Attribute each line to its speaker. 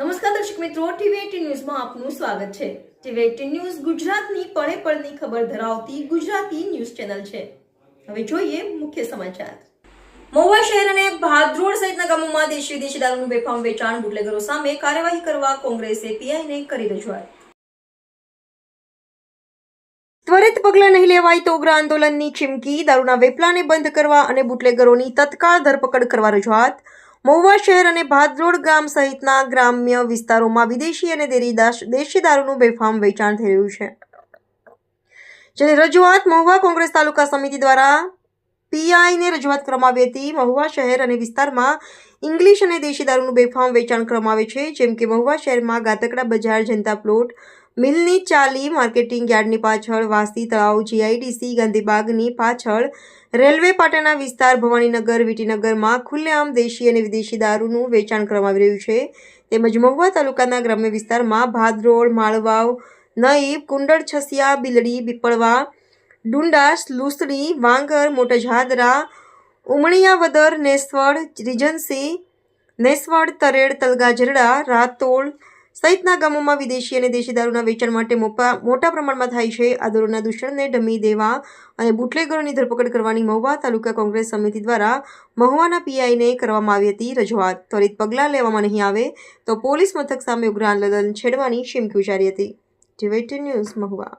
Speaker 1: નમસ્કાર દર્શક મિત્રો, ટીવી ન્યૂઝમાં આપનું સ્વાગત છે. ટીવી ન્યૂઝ ગુજરાતની પળે પળની ખબર ધરાવતી ગુજરાતી ન્યૂઝ ચેનલ છે. હવે જોઈએ મુખ્ય સમાચાર. મહુવા શહેર અને ભાદરોડ સહિતના ગામોમાં દેશી વિદેશી દારૂનું બેફામ વેચાણ બુટલેગરો સામે કાર્યવાહી કરવા કોંગ્રેસે પીઆઈને કરી રજૂઆત. ત્વરિત પગલાં નહીં લેવાય તો ઉગ્ર આંદોલનની ચીમકી, દારૂના વેપલાને બંધ કરવા અને બુટલેગરોની તત્કાળ ધરપકડ કરવા રજૂઆત. મહુવા શહેર અને ભાદરોડ ગામ સહિતના ગ્રામ્ય વિસ્તારોમાં વિદેશી અને દેશી દારૂનું બેફામ વેચાણ થઈ રહ્યું છે. જેની રજૂઆત મહુવા કોંગ્રેસ તાલુકા સમિતિ દ્વારા પીઆઈને રજૂઆત કરવામાં હતી. મહુવા શહેર અને વિસ્તારમાં ઇંગ્લિશ અને દેશી દારૂનું બેફામ વેચાણ કરવામાં આવે છે. જેમ કે મહુવા શહેરમાં ગાતકડા બજાર, જનતા પ્લોટ મિલની ચાલી માર્કેટિંગ યાર્ડની પાછળ વાસી તળાવ, જીઆઈડીસી, ગાંધીબાગની પાછળ રેલવે પાટાના વિસ્તાર, ભવાનીનગર, વીટીનગરમાં ખુલ્લેઆમ દેશી અને વિદેશી દારૂનું વેચાણ કરવામાં આવી રહ્યું છે. તેમજ મહુવા તાલુકાના ગ્રામ્ય વિસ્તારમાં ભાદરોડ માળવાવ, નઈબ, કુંડળ, છસિયા, બિલડી પીપળવા ડુંડાસ લુસડી વાંગર મોટા જાદરા ઉમણિયાવદર નેસવડ, રીજન્સી, નેસવડ, તરેડ, તલગાજરડા, રાતોલ સહિતના ગામોમાં વિદેશી અને દેશી દારૂના વેચાણ માટે મોટા પ્રમાણમાં થાય છે. આ દારૂના દૂષણને ડમી દેવા અને બુટલેગરોની ધરપકડ કરવાની મહુવા તાલુકા કોંગ્રેસ સમિતિ દ્વારા મહુવાના પીઆઈને કરવામાં આવી હતી રજૂઆત. ત્વરિત પગલાં લેવામાં નહીં આવે તો પોલીસ મથક સામે ઉગ્ર આંદોલન છેડવાની શીમકી ઉચ્ચારી હતી. TV news, Mahuva.